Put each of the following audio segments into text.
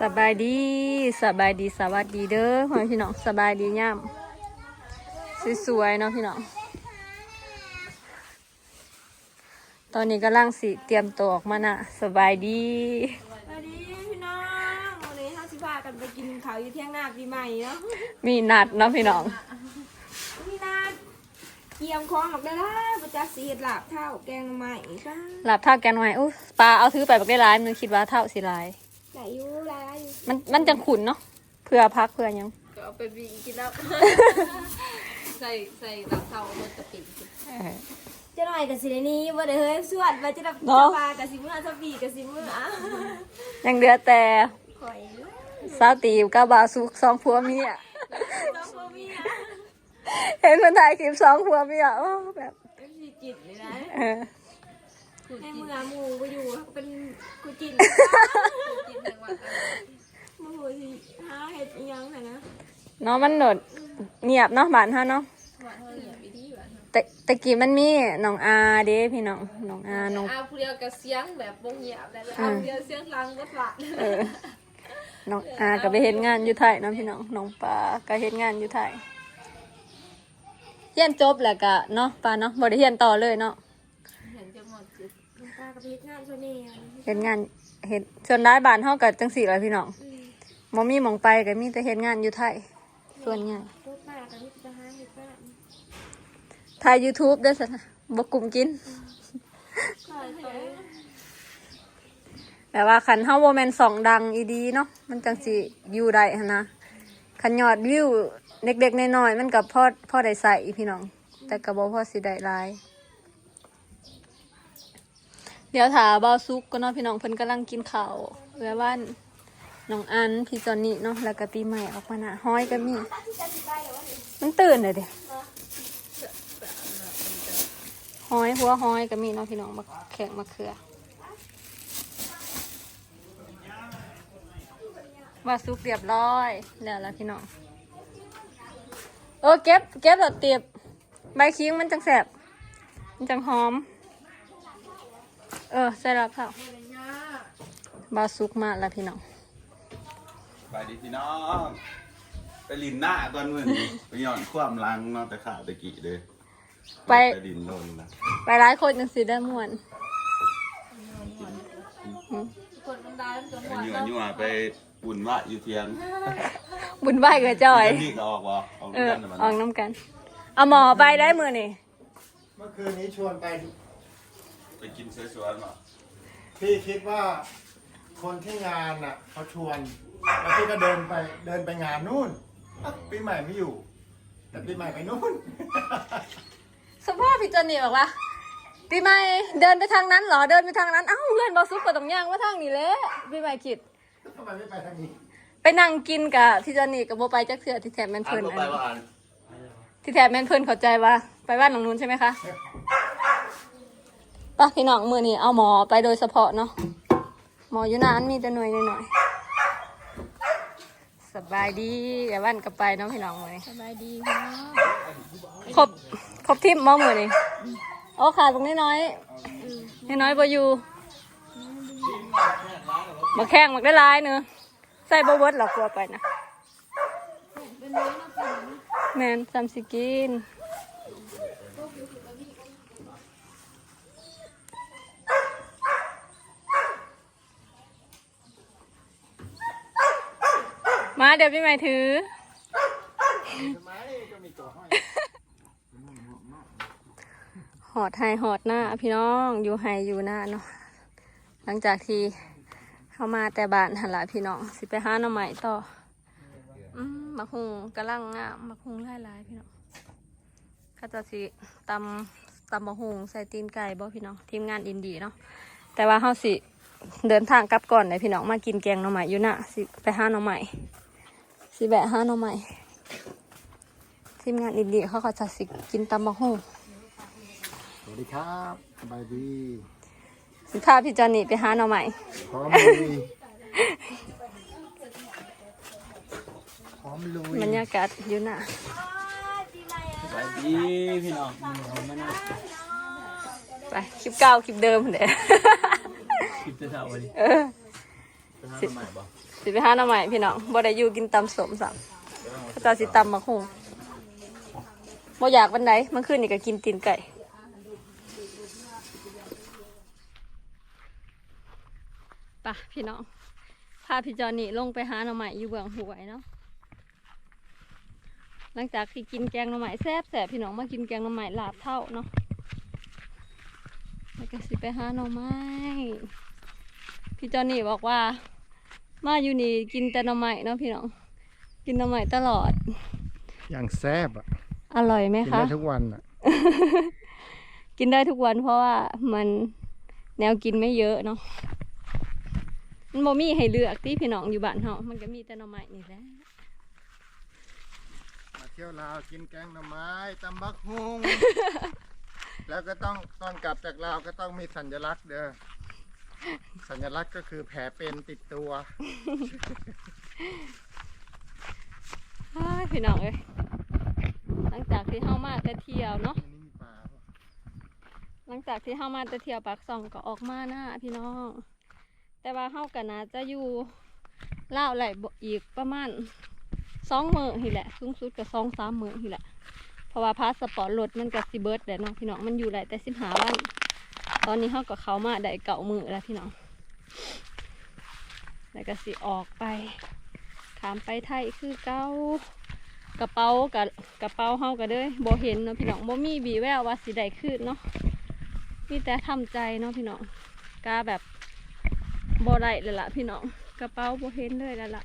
สบายดีสบายดีสวัสดีเด้อพ่อแม่พี่น้องสบายดีย่ำสวยๆเนาะพี่น้องตอนนี้กำลังสิเตรียมตัวออกมาน่ะสบายดีสวัสดีพี่น้องวันนี้ห้าสิบากันไปกินข้าวอยู่เที่ยงหน้าปีใหม่เนาะมีนัดเนาะพี่น้องนี่นะเกียมคองออกได้แล้วประจักษ์สีเห็ดหลาบเท่าแกงใหม่ป้าหลับเท่าแกนไว้อู้ปลาเอาถือไปบักได้ร้ายมันคิดว่าเท่าสิร้าย ไหนอยู่ไรอยู่มันมันจังขุนเนาะเพื่อพักเพื่อหยังก็เอาไปบีกินแล้ว ใส่ใส่ตับเท่าหมดกะปิเออจะหน่อยกับสินี้ว่าเดี๋ยวเฮ้ยสวดไปจะดับเนาะปลากับสิมือสปีกับสิมืออะยังเหลือแต่ข่อยซาตีกับบาซุกสองผัวเมียน้องพ่อมีอะเห็นคนถ่ายคลิปสองผัวเมียโอ้แบบเอฟซีจิตเลยนะ เออ ให้มือหมูไปอยู่เป็นกูจิตกินทั้งวันมือสิหาเห็ดอีหยังไงนะเนาะมันโดดเงียบเนาะบ้านฮะเนาะวันเท่าอย่างวิธีวันแต่แต่กี้มันมีน้องอาเด้พี่น้องน้องอาน้อง เอาเดียวกับเสียงแบบวงเหยียบได้เลยเอาเดียวเสียงลังวัดละเออ น้องอาก็ไปเฮ็ดงานอยู่ไทยเนาะพี่น้องน้องปลาก็เฮ็ดงานอยู่ไทยเรียนจบแล้วก็เนาะปลาเนาะบ่ได้เรียนต่อเลยเนาะ เห็นจะหมดจิต น้องปลา กับเพชรงานช่วยนี่เฮ็ดงานเฮ็ดส่วนได้บ้านเฮาก็จังซี่แหละพี่น้องบ่มีหม่องไปก็มีแต่เฮ็ดงานอยู่ไทย ส่วนใหญ่รถมากับที่จะหาเห็ดบ้านถ่าย YouTube เด้อซั่นน่ะบ่กลุ่มกินขายไปแต่ว่าคันเฮาบ่แม่นสองดังอีดีเนาะมันจังสิอยู่ได้หันนะคันยอดวิวเด็กๆน้อยๆมันก็พอพอได้ใส่พี่น้อง แต่ก็บ่พอสิได้หลายเดี๋ยวถาเบาซุกก็นาะพี่น้องเพิ่นกำลังกินข้าวเรือบ้านน้องอันพี่จอนนี่เนาะแล้วก็ปีใหม่ออกมาน่ะห้อยก็มีมันตื่นเลยเด้ห้อยหัวห้อยก็มีเนาะพี่น้องมาแข่งมาเขือว่าซุกเรียบร้อยแล้วแล่ะพี่น้องเออเก็บเก็บแล้วเตียบใบคิงมันจังแสบมันจังหอม เออใส่รับเท่าบาซุกมาแล้วพี่น้องไปดีพี่น้องไปลินหน้าตอนมื้อนี้ไปหย่อนความลังเนาะแต่ข่าวตะกี้เด้อไปไปดินลนนะไปร้ายคนจังสีได้ม่วนคนมันได้มันจะหไปมดยั่วแล้วยั่วไปปุ่นว่าอยู่เทียง บุญไหวกับจอยนี่ก็ออกบ่ออกเออกันน่ะมันออกน้ำกัน เอาหมอไปได้มือนี่เมื่อคืนนี้ชวนไป ไปกินสวยๆมาพี่คิดว่าคนที่งานน่ะเขาชวนแล้วพี่ก็เดินไปเดินไปงานนู่นอะปีใหม่ไม่อยู่ แต่ปีใหม่ไปนู่น สภาพพี่จอนนี่บอกว่าปีใหม่เดินไปทางนั้นเหรอเดินไปทางนั้นเอ้าเพื่อนบอซุกก็ต้องย่างว่าทางนี้แหละปีใหม่คิด ทำไมไม่ไปทางนี้ไปนั่งกินกับพี่จอนนี่กับโบไปจักเถื่อที่แถบแมนเพิ่นอันนี้ที่แถบแมนเพิ่นเข้าใจว่าไปบ้านหลังนู้นใช่ไหมคะ ป่ะพี่น้องมือนี่เอาหมอไปโดยเฉพาะเนาะหมออยู่นานมีแต่หน่วยหน่อยๆสบายดีอย่าบ้านกลับไปเนาะพี่น้องมือนี้สบายดีพี่น้องครบครบทิมมอมือนี่โอ้ขาดตรงนี้น้อยนี่น้อยๆบอยู่มาแข่งมาได้หลายเนอะใส่บเวิร์ดหรอกกลัวไปนะเป็นน้อยนะเป็นแมนซัมสิกิน มาเดี๋ยวพี่ใหม่ถือ หอดไฮหอดหน้าพี่น้องอยู่ไฮอยู่หน้าเนาะหลังจากที่เข้ามาแต่บ้านหันหละพี่น้องสิไปหาหน่อใหม่ต่ออืมมะฮุงกำลังงามมะฮุงหลายหลายๆพี่น้องข้าจะสิตำตำมะฮุงใส่ตีนไก่บ่พี่น้องทีมงานอินดีเนาะแต่ว่าเฮาสิเดินทางกลับก่อนเลยพี่น้องมากินแกงหน่อใหม่อยู่นะสิไปหาหน่อใหม่ สิแบะหาหน่อใหม่ทีมงานอินดีเขาก็จะสิกินตำมะฮุงสวัสดีครับสบายดีสิพาพี่จอนนี่ไปหาหน่อใหม่พร้อมลุยพร้อมลุยบรรยากาศอยู่น่ะสวัสดีพี่น้องผมมานั่งไปคลิปเก่าคลิปเดิมเด้คลิปจะเท่าวันนี้เออจะทำใหม่บ่ สิไปหาหน่อไม้พี่น้องบ่ได้อยู่กินตำสมสับก็ตาสิตำมาคงบ่อยากวันไหนมันขึ้นนี่ก็กินตีนไก่ปะพี่น้องพาพี่จอนี่ลงไปหาหน่อไม้อยู่เบื้องหวยเนาะหลังจากที่กินแกงหน่อไม้แซ่บแสบพี่น้องมากินแกงหน่อไม้ลาบเท่าเนาะแล้วก็สิไปหาหน่อไม้พี่จอนี่บอกว่า มาอยู่นี่กินแต่หน่อไม้เนาะพี่น้อง กินหน่อไม้ตลอด อย่างแซ่บอะ อร่อยไหมกินคะ ได้ทุกวันอะ กินได้ทุกวันเพราะว่ามันแนวกินไม่เยอะเนาะ มันบ่มีให้เลือกที่พี่น้องอยู่บ้านเฮามันก็มีแต่หน่อไม้นี่แหละ มาเที่ยวลาวกินแกงหน่อไม้ตำบักฮุง แล้วก็ต้องตอนกลับจากลาวก็ต้องมีสัญลักษณ์เด้อ สัญลักษณ์ก็คือแผลเป็นติดตัวอ้ายพี่น้องเอ้ยหลังจากที่เฮามาแต่เที่ยวเนาะ อันนี้มีปลาปะหลังจากที่เฮามาแต่เที่ยวปากซองก็ออกมาหน้าพี่น้อง แต่ว่าเฮาก็น่าจะอยู่ล่าวไหลบ่อีกประมาณสองมื้อนี่แหละ สูงสุดก็สองสามมื้อนี่แหละ เพราะว่าพาสปอร์ตรถมันก็สิเบิดแหละเนาะพี่น้องมันอยู่ได้แต่สิบหาวัน ตอนนี้เฮาก็เขามาได้เก่ามือแล้วพี่น้องแล้วก็สิออกไป ถามไปไทยคือเก้ากระเป๋ากับกระเป๋าเฮาก็เด้ยบ่เห็นเนาะพี่น้องบ่มีบีแววว่าสิได้คืนเนาะมีแต่ทำใจเนาะพี่น้องกาแบบบ่ได้เลยล่ะพี่น้องกระเป๋าบ่เห็นเลยแล้วล่ะ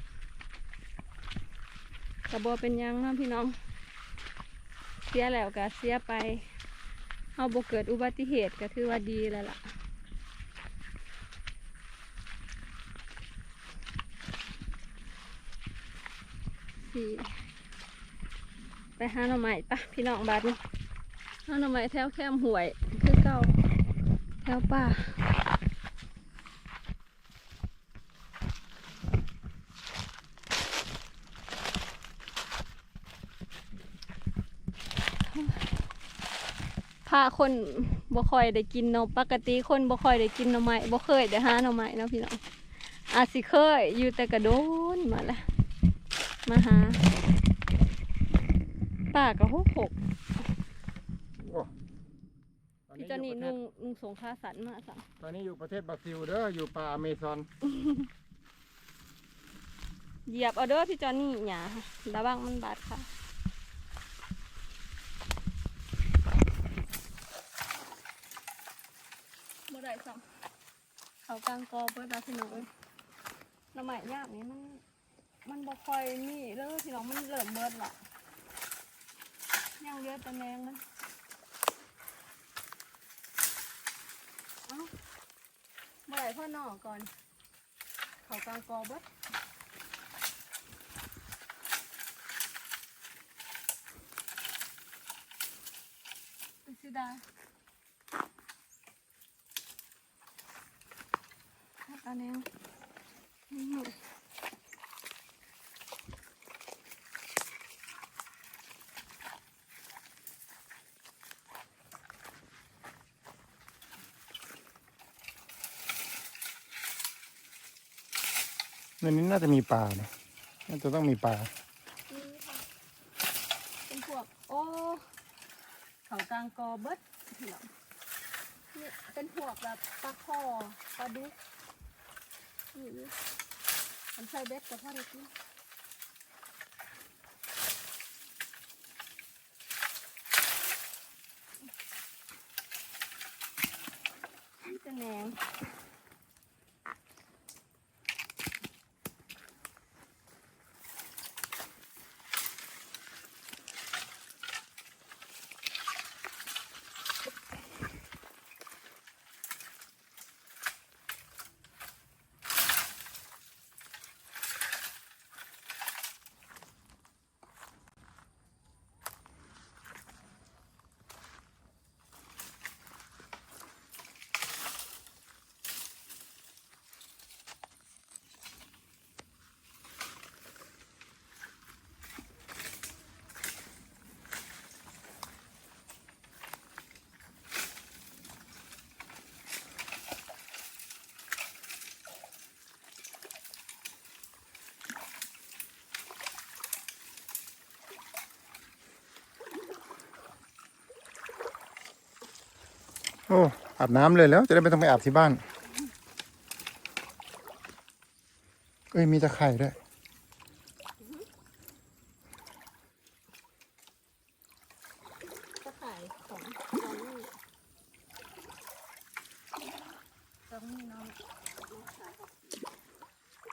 กระบอเป็นยังเนาะพี่น้อง เสียแล้วก็เสียไป เอาบกเกิดอุบัติเหตุก็ถือว่าดีแล้วล่ะสี่ไปหาหน่อไม้ปะพี่น้องบาดนี้หาหน่อไม้แถวแคมห่วย คือเก่าแถวป่า คนบ่ค่อยได้กินเนาะปกติคนบ่ค่อยได้กินหน่อไม้บ่เคยได้หาหน่อไม้เนาะพี่น้องอาจสิเคยอยู่แต่กระโดนมาละมาหาป่ากับหกหกโอ้ตอนพี่นี้เจานี่อยู่ประเทนุ่ศงนุ่งสงคราสันมาสั่งตอนนี้อยู่ประเทศบราซิลเด้ออยู่ป่าอเมซอนเหยียบเอาเด้อพี่จอนนี่หยาระวังมันบาดค่ะบ่ได้สั่ง เขากลางกอเบิดดาพี่น้องเอ้ยน้ำใหม่ยากนี่มัน มันบ่ค่อยมีเด้อพี่น้องมันเริ่มเบิดละยังเยอะแต่แมงมันเอ้าเมื่อไหร่พ่อหน่อก่อน เขากลางกอเบิดไปซื้อดาาแนวนี่หนูในนี้น่าจะมีปลานะน่าจะต้องมีปลานี่ค่ะเป็นพวกโอ้เขากลางกอเบิดเหรอนี่เป็นพวกแบบปลาคอปลาดุก นี่มันใส่เบ็ดกับพ่อเด็กนี่นี่จะแหนง โอ้อาบน้ำเลยแล้ว จะได้ไม่ต้องไปอาบที่บ้าน เอ้ยมีตะไคร่ด้วยก็ขายของตอนนี้ตอนนี้น้อง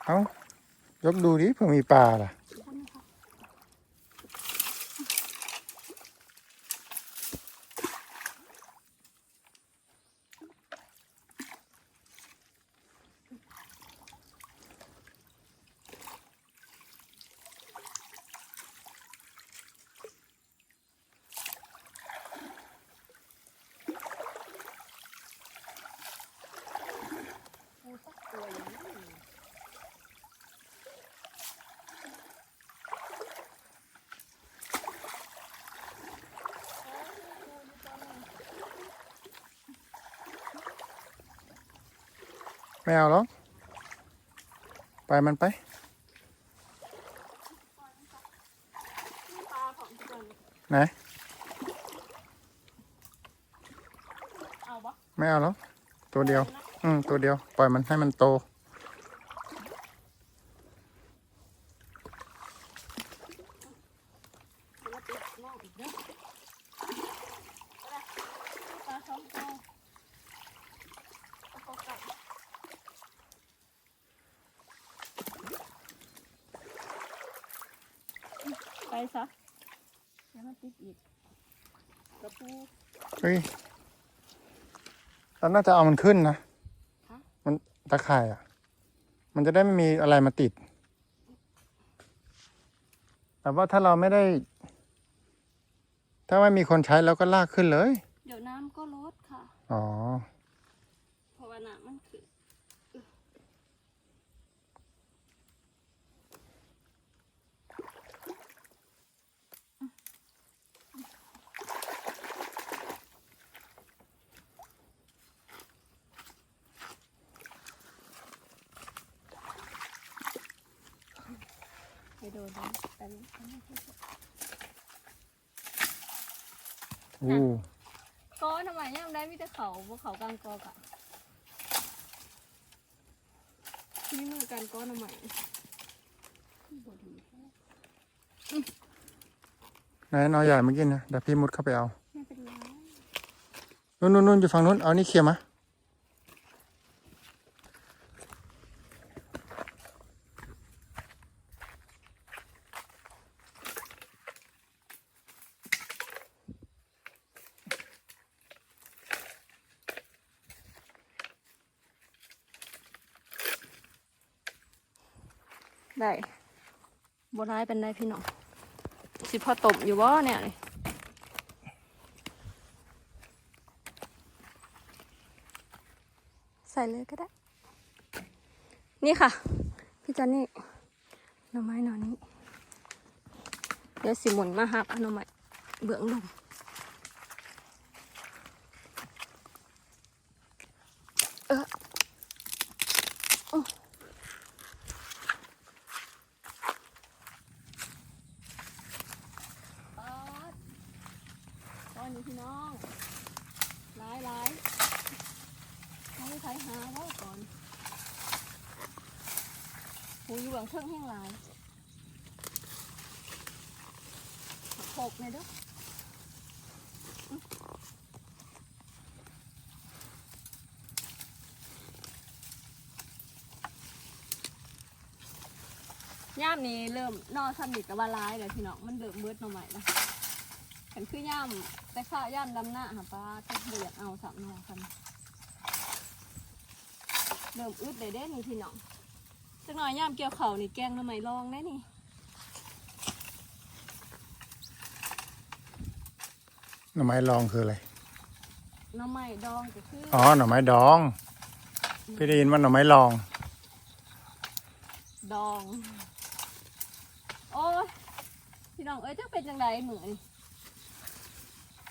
เอ้ายกดูดิเผื่อมีปลาล่ะ ไม่เอาหรอกไปมันไปไหนเอาปะไม่เอาหรอกตัวเดียว อืมตัวเดียว ปล่อยมันให้มันโต แล้วติดนอกอีกเด้อปลาสองตัวเอาเข้ากลับไปซะ แล้วมันติดอีกกระปูเฮ้ยเราน่าจะเอามันขึ้นนะฮะมันตะข่ายอะ มันจะได้ไม่มีอะไรมาติด แต่ว่าถ้าเราไม่ได้ ถ้าไม่มีคนใช้เราก็ลากขึ้นเลย เดี๋ยวน้ำก็ลดค่ะ อ๋อ เพราะว่าน้ำมันขึ้น ไปโดนนะแต่นี่อันนี้คืออู้ก็ทำไมยังได้มีแต่เขาพวกเขากลางกอกอะนี่มือกันก็ทำไมบ่ดีแท้ไหนนอใหญ่เมื่อกี้นะเดี๋ยวพี่มุดเข้าไปเอาไม่เป็นไรนู่นนู่นนู่นอยู่ฝั่งนู้นเอานี่เคลียร์มา ได้บ่ร้ายเป็นได้พี่น้องสิพอตบอยู่บ่เนี่ยนี่ใส่เลยก็ได้ นี่ค่ะ พี่จอนนี่หน่อไม้หน่อนี้ เดี๋ยวสิหมุนมาหักอาหน่อไม้เบื้องลงเอออื้อปาดก้อนนี้พี่น้องร้ายร้าย ให้หาว่าก่อนหูอยู่เบื้องเทิงแห้งหลายโขกในอยเด้อย่ามนี้เริ่มนอสนิทกับว่าร้ายเลยพี่น้องมันเริ่มเบิดหน่อใหม่ละเห็นคือย่ามแต่ข้าย่ามดำหน้าหาปลาถ้าเบียดเอาสามนอกัน เริ่มอึดเลยเด้นี่พี่น้องจักหน่อยย่ามเกี่ยวเข่าวนี่แกงหน่อไม้ลองได้นี่หน่อไม้รองคืออะไร หน่อไม้ดองก็คืออ๋อ หน่อไม้ดอง พี่ได้ยินว่าหน่อไม้รอง ดอง โอ้ยพี่น้องเอ้ยจะเป็นจังไดเหมือน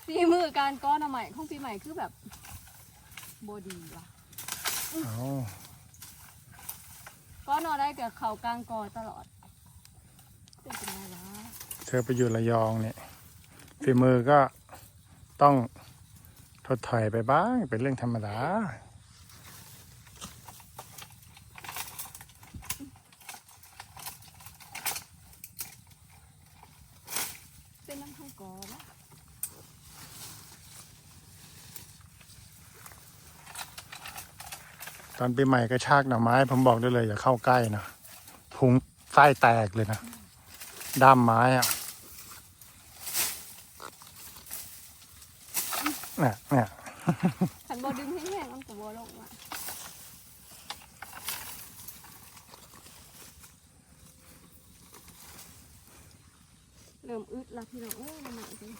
ฝีมือการก้อนหน่อไม้ของพี่ใหม่คือแบบโบดีว่ะ อ๋อก้อนหนอได้เกิดเขากลางกอตลอดเป็นจังไดวะเธอไปอยู่ระยองเนี่ยฝีมือก็ต้องถดถอยไปบ้าง เป็นเรื่องธรรมดาเป็นน้ำข้าวกอนะ ตอนปีใหม่ก็ชากหน่อไม้ ผมบอกได้เลย อย่าเข้าใกล้นะพุงไส้แตกเลยนะด้ามไม้อะเนี่ยเนี่ย ขันบอดึงให้แห้งมันกับบอลงมาเริ่มอึดละพี่น้องเอ้ยละหมาดจริง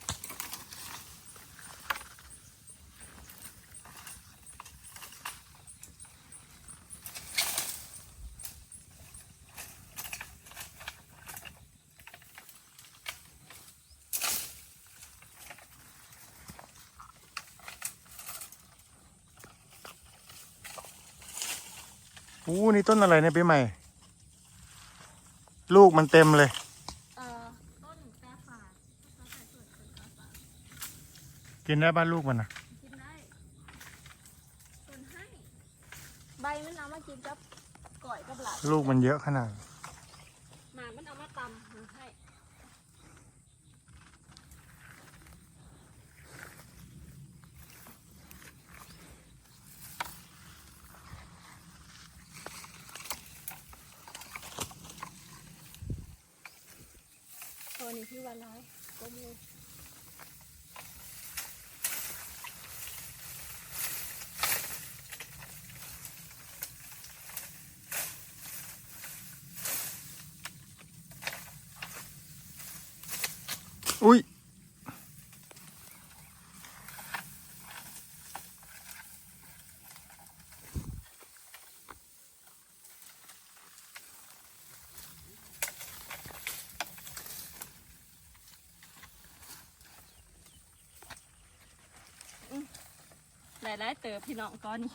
อู้นี่ต้นอะไรเนี่ยปีใหม่ ลูกมันเต็มเลยเอ่อต้นแปรฝาดกินได้บ้านลูกมันนะกินได้ต้นให้ ใบมันเอามากินกับก่อยกับหลาบลูกมันเยอะขนาดหมากมันเอามาตำมาให้ ตัว นี้พี่วันร้ายก็มู หลายเติบพี่น้องก้อนนี้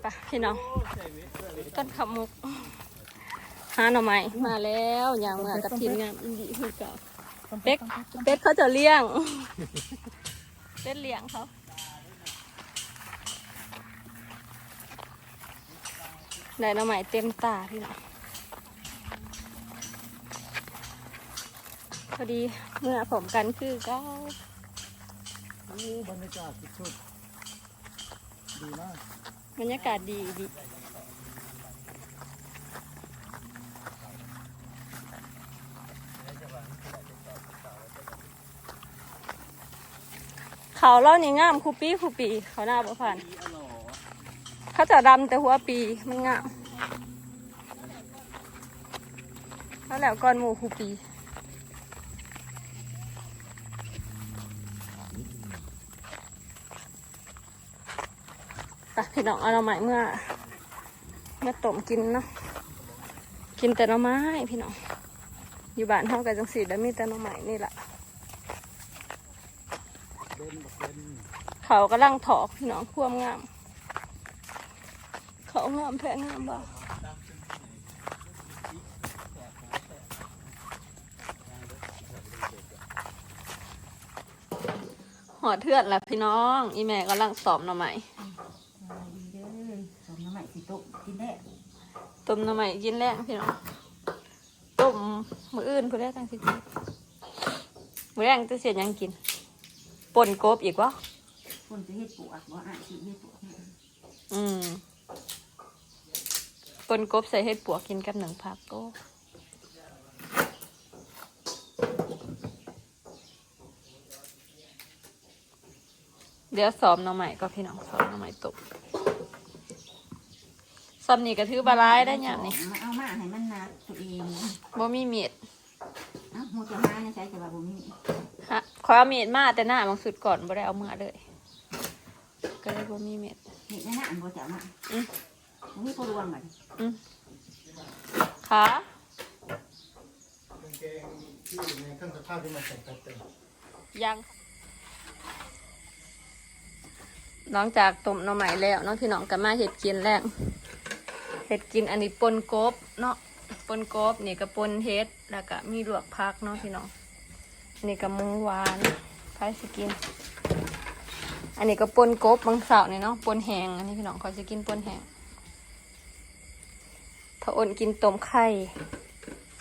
ไปพี่น้องต้นขมุกหาหน่อไม้มาแล้วอย่างเมื่อกับทีมงานอินดีคือเก่าเป็กเป็ดเขาจะเลี้ยงเป็ดเลี้ยงเขาได้หน่อไม้เต็มตาพี่น้อง พอดีเมื่อผมกันคือก็บรรยากาศสุดดีมากบรรยากาศดีดีเขาเล่านี่งามคูปีคูปี เขาหน้าบ่ผ่าน เขาจะดำแต่หัวปีมันงามแล้วแล้วก้อนหมูคูปี พี่น้องเอาหน่อไม้เมื่อเมื่อต้มกินเนาะกินแต่หน่อไม้พี่น้องอยู่บ้านเท่ากันจังสีแล้วมีแต่หน่อไม้นี่แหละเขากำลังถอกพี่น้องควมงาม เขางามแพงงามบ่หอเทือดละพี่น้อง อีแม่กำลังสอบหน่อไม้ ดีเด้อสมน้ำใหม่สิโตะกินได้ ต้มหน่อไม้กินแรงพี่น้องต้มมืออื่นผู้แรกตั้งสิกินมือแรงจะเสียยังกินป่นกบอีกวะคนจะเฮ็ดปวกบ่อะสิเฮ็ดปวกอืมป่นกบใส่เห็ดปวกกินกับหนังผักก้เดี๋ยวซ้อมหน่อไม้ก็พี่น้องซ้อมหน่อไม้ตก ซ้อมนี่ก็ถือบาร้ายได้เนี่ยนี่มาเอามาให้มันหนักตัวเองบ่มีมีดเอ้าหมูจะมาเนี่ยใช้แต่ว่าบ่มีฮะขอเอามีดมาแต่หน้ามันสุดก่อนบ่ได้เอามาเลย ก็เลยบ่มีมีดเห็ดนั่นน่ะอันบ่จะเอามาอืมบ่มีผู้รวมบัดขากางเกงที่อยู่ในเครื่องซักผ้าที่มันใส่เต็มยังน้องจากต้มหน่อไม้แล้วเน้องพี่น้องก็มาเห็ดกินแรง เห็ดกินอันนี้ปนกบเนาะปนกบนี่ก็ปนเฮ็ดแล้วก็มีลวกผักเนาะพี่น้องนี่ก็หมูหวานใครสิกิน อันนี้ก็ปนกบบางเสาร์นี่เนาะปนแหงอันนี้พี่น้องเขาจะกินปนแหงถ้าอ่นกินต้มไข่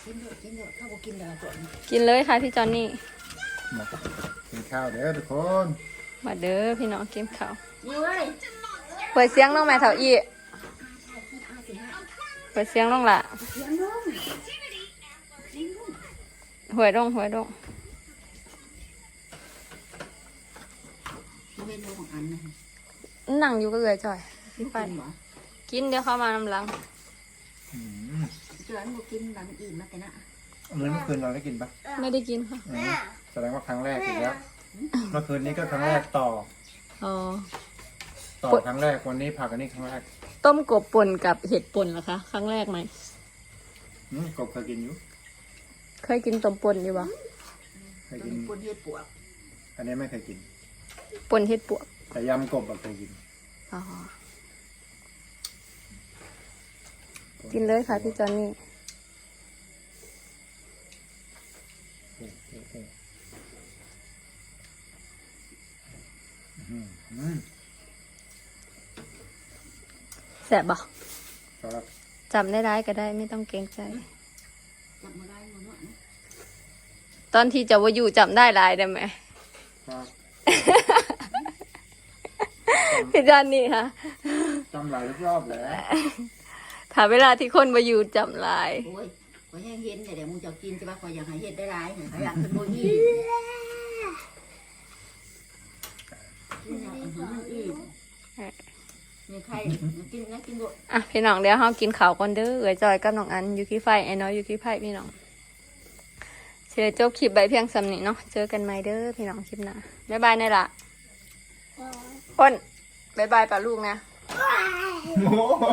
กินเถอะกินเถอะถ้าบ่กินเดี๋ยวปวดกินเลยค่ะพี่จอนนี่มากินข้าวเด้อทุกคน มาเด้อพี่น้องกินข้าว อยู่เว้ยเปิดเสียงน้องแม่เถาอี เปิดเสียงน้องละเสียงน้องหวยดงหวยดงมันเป็นโลของอันนะนั่งอยู่ก็เอือยจ่อยพี่ไปกินบ่กินเดี๋ยวเข้ามานำหลังอืมเจือนบ่กินหลังอิ่มมาแต่นะเมื่อคืนเราได้กินปะไม่ได้กินค่ะอืมแสดงว่าครั้งแรกอีกแล้วเมื่อคืนนี้ก็ครั้งแรกต่ออ๋อต่อครั้งแรกวันนี้ผักอันนี้ครั้งแรก ต้มกบป่นกับเห็ดป่นเหรอคะ ครั้งแรกไหมอืมกบเคยกินอยู่เคยกินต้มป่นอยู่ปะเคยตัวกินนี้ปวดเฮ็ดปวดอันนี้ไม่เคยกิน ป่นเห็ดปวกแต่ยำกบอะเคยกินอ๋อกินเลยค่ะพี่จอนนี่โอ้โหโอ้โหอืมอืม แสบบ่ครับจำได้ร้ายก็ได้ไม่ต้องเกรงใจ จับมาได้หมดเนาะตอนที่จะว่าอยู่จำได้หลายได้ไหม ครับพี่จอนนี่ค่ะจำหลายทุกรอบแหล้วถ้าเวลาที่คนมาอยู่จำหลาย โอ้ยขอยยังเห็นแต่เดี๋ยวมึงจะกินใช่ปะขอยอยากให้เฮ็ดได้หลายเนี่ยขอยอยากขึ้นโบยี่กินอย่างอื่นมันอื่น มีใครกินนะกินบ่อะพี่น้องเดี๋ยวเรากินข้าวก่อนเด้อเอ๋ยจอยกับน้องอันอยู่ที่ไฟไอ้น้อยอยู่ที่ไฟพี่น้องเชื่อจบคลิปใบเพียงสำนี้เนาะเจอกันใหม่เด้อพี่น้องคลิปหน้าบ๊ายบายนี่ละคนบ๊ายบายป่าลูกนะ โอ้โห